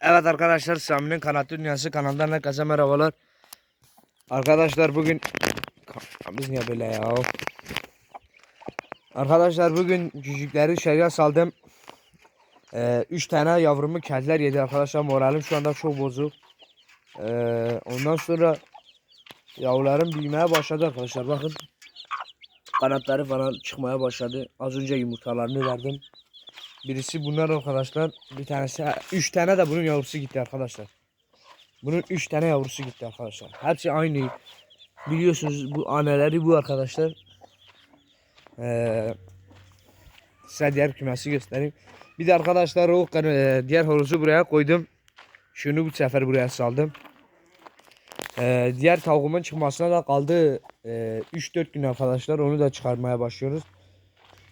Evet arkadaşlar Sami'nin Kanat Dünyası kanalından herkese merhabalar. Arkadaşlar bugün biz niye böyle ya? Arkadaşlar bugün cücükleri dışarıya saldım. Ee, üç tane yavrumu kediler yedi arkadaşlar moralim şu anda çok bozuk. Ee, ondan sonra yavrularım büyümeye başladı arkadaşlar bakın. Kanatları falan çıkmaya başladı. Az önce yumurtalarını verdim. Birisi bunlar arkadaşlar. Bir tanesi ha, üç tane de bunun yavrusu gitti arkadaşlar. Bunun üç tane yavrusu gitti arkadaşlar. Hepsi aynı. Biliyorsunuz bu anneleri bu arkadaşlar. Ee, size diğer kümesi göstereyim. Bir de arkadaşlar o e, diğer horozu buraya koydum. Şunu bu sefer buraya saldım. Ee, diğer tavuğumun çıkmasına da kaldı e, 3-4 gün arkadaşlar. Onu da çıkarmaya başlıyoruz.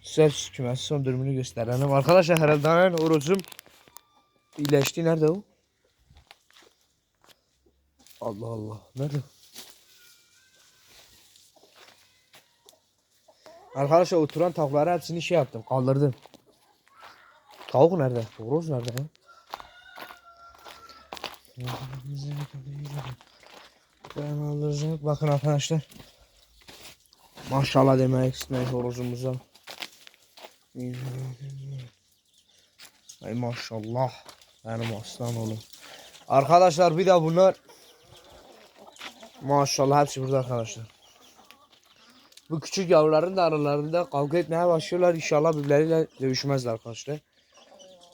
Size kümesi son durumunu gösterelim. Arkadaşlar herhalde hemen horozum iyileşti. Nerede o? Allah Allah. Nerede? Arkadaşlar oturan tavukları hepsini şey yaptım. Kaldırdım. Tavuk nerede? Horoz nerede? ya? Ben alacak. Bakın arkadaşlar. Maşallah demek istemeyiz horozumuza. Ay maşallah. Benim aslan oğlum. Arkadaşlar bir de bunlar. Maşallah hepsi burada arkadaşlar. Bu küçük yavruların da aralarında kavga etmeye başlıyorlar. İnşallah birbirleriyle dövüşmezler arkadaşlar.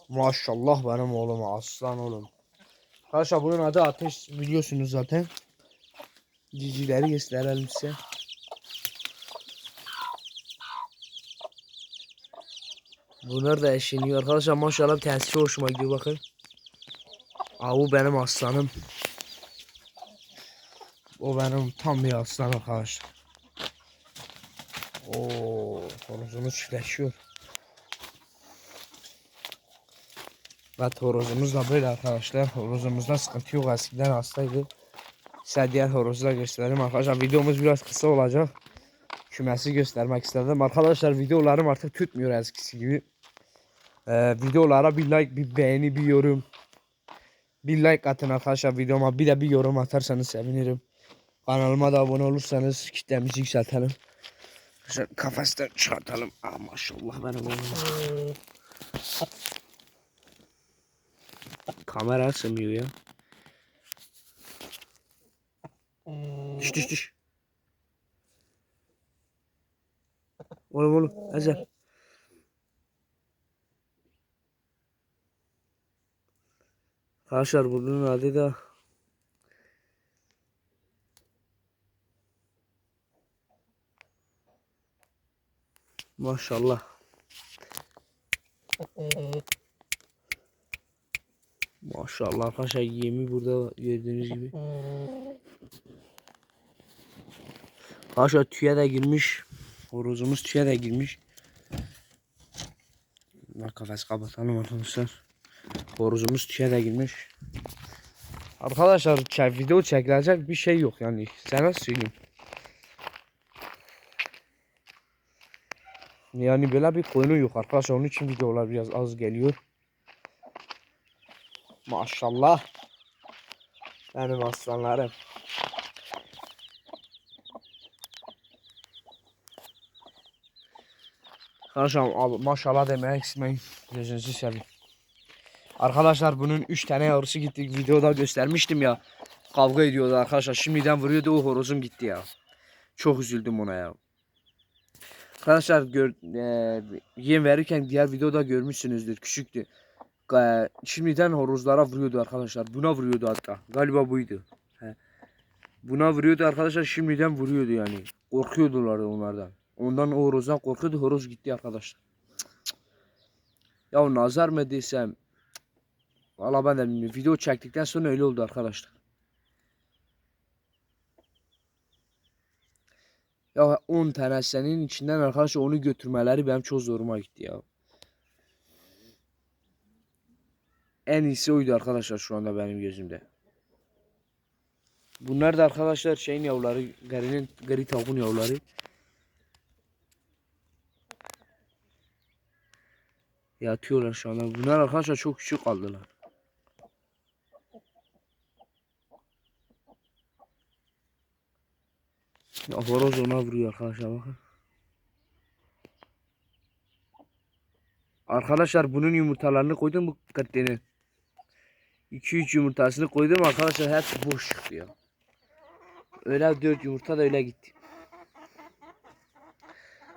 Maşallah benim oğlum aslan oğlum. Arkadaşlar bunun adı Ateş biliyorsunuz zaten. Cicileri gösterelim size. Bunlar da eşiniyor arkadaşlar maşallah çok hoşuma gidiyor bakın. Aa, bu benim aslanım. O benim tam bir aslan arkadaşlar. Oo, horozumuz çiftleşiyor. Evet horozumuz da böyle arkadaşlar. Horozumuzda sıkıntı yok eskiden hastaydı. Size diğer horozu da arkadaşlar. Videomuz biraz kısa olacak. Kümesi göstermek istedim. Arkadaşlar videolarım artık tutmuyor eskisi gibi. Ee, videolara bir like, bir beğeni, bir yorum. Bir like atın arkadaşlar videoma. Bir de bir yorum atarsanız sevinirim. Kanalıma da abone olursanız kitlemizi yükseltelim. Şöyle kafesten çıkartalım. Ah maşallah benim oğlum. Kamera sığmıyor ya. Düş düş düş. Oğlum oğlum Ezel. Arkadaşlar bunun adı da Maşallah. Maşallah arkadaşlar yemi burada gördüğünüz gibi. Arkadaşlar tüye de girmiş. Horozumuz tüye de girmiş. Bak kafes kapatalım arkadaşlar. Horozumuz tüye de girmiş. Arkadaşlar çek, video çekilecek bir şey yok yani. Sana söyleyeyim. Yani böyle bir koyunu yok arkadaşlar. Onun için videolar biraz az geliyor. Maşallah. Benim aslanlarım. Arkadaşlar maşallah demek istemeyin. Gözünüzü seveyim. Arkadaşlar bunun 3 tane yavrusu gitti. Videoda göstermiştim ya. Kavga ediyordu arkadaşlar. Şimdiden vuruyordu o horozum gitti ya. Çok üzüldüm ona ya. Arkadaşlar gör, e, yem verirken diğer videoda görmüşsünüzdür. Küçüktü. E, şimdiden horozlara vuruyordu arkadaşlar. Buna vuruyordu hatta. Galiba buydu. He. Buna vuruyordu arkadaşlar. Şimdiden vuruyordu yani. Korkuyordular onlardan. Ondan o horozdan korkuyordu. Horoz gitti arkadaşlar. Cık, cık. Ya nazar mı desem. Valla ben de bilmiyorum. Video çektikten sonra öyle oldu arkadaşlar. Ya 10 tane senin içinden arkadaşlar onu götürmeleri benim çok zoruma gitti ya. En iyisi oydu arkadaşlar şu anda benim gözümde. Bunlar da arkadaşlar şeyin yavruları, garinin, gari tavuğun yavruları. Yatıyorlar şu anda. Bunlar arkadaşlar çok küçük kaldılar. Ya horoz ona vuruyor arkadaşlar bakın. Arkadaşlar bunun yumurtalarını koydum bu katlenin. 2-3 yumurtasını koydum arkadaşlar hepsi boş çıktı ya. Öyle 4 yumurta da öyle gitti.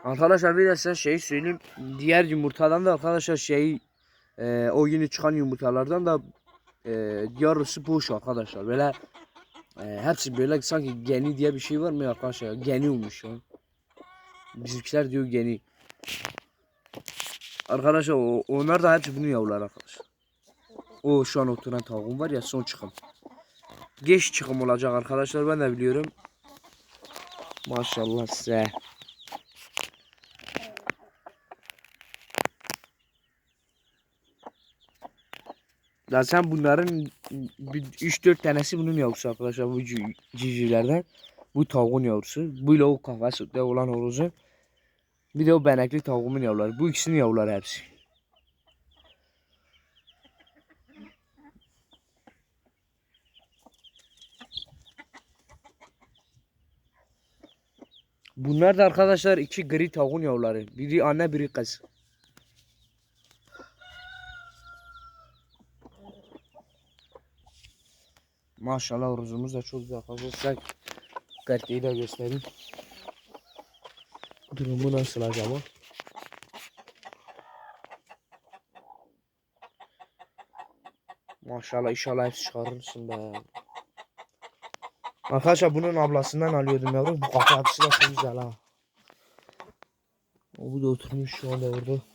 Arkadaşlar bir de size şey söyleyeyim. Diğer yumurtadan da arkadaşlar şey e, o yeni çıkan yumurtalardan da e, yarısı boş arkadaşlar. Böyle e, hepsi böyle sanki geni diye bir şey var mı arkadaşlar? Geni olmuş ya. Bizimkiler diyor geni. Arkadaşlar o, onlar da hepsi bunun yavruları arkadaşlar. O şu an oturan tavuğum var ya son çıkım. Geç çıkım olacak arkadaşlar ben de biliyorum. Maşallah size. Zaten bunların 3-4 tanesi bunun yavrusu arkadaşlar bu ci- civcivlerden. Bu tavuğun yavrusu. Bu ile o kafeste olan horozu. Bir de o benekli tavuğumun yavruları. Bu ikisinin yavruları hepsi. Bunlar da arkadaşlar iki gri tavuğun yavruları. Biri anne biri kız. Maşallah horozumuz da çok güzel arkadaşlar. Gerçeği de göstereyim. Durumu nasıl acaba? Maşallah inşallah hepsi çıkarırsın be. Arkadaşlar bunun ablasından alıyordum yavrum. Bu kafa da çok güzel ha. O bu da oturmuş şu anda orada.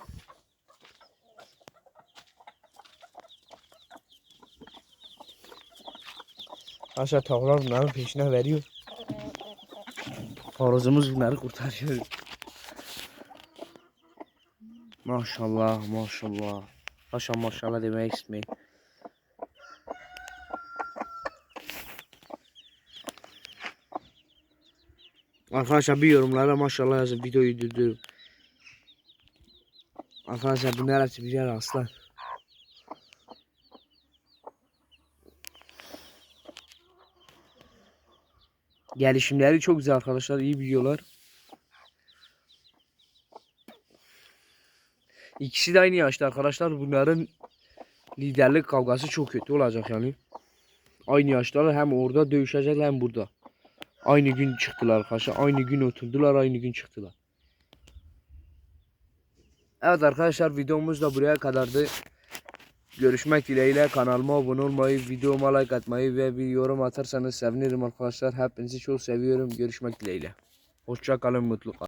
Arkadaşlar tavuklar bunların peşine veriyor. Horozumuz bunları kurtarıyor. Maşallah maşallah. Maşallah maşallah demek istemeyin. Arkadaşlar bir yorumlara maşallah yazın videoyu durdururum. Arkadaşlar bunlar hepsi birer aslan. Gelişimleri çok güzel arkadaşlar iyi biliyorlar. İkisi de aynı yaşta arkadaşlar. Bunların liderlik kavgası çok kötü olacak yani. Aynı yaştalar hem orada dövüşecekler hem burada. Aynı gün çıktılar arkadaşlar. Aynı gün oturdular, aynı gün çıktılar. Evet arkadaşlar videomuz da buraya kadardı. Görüşmek dileğiyle kanalıma abone olmayı, videoma like atmayı ve bir yorum atarsanız sevinirim arkadaşlar. Hepinizi çok seviyorum. Görüşmek dileğiyle. Hoşça kalın, mutlu kalın.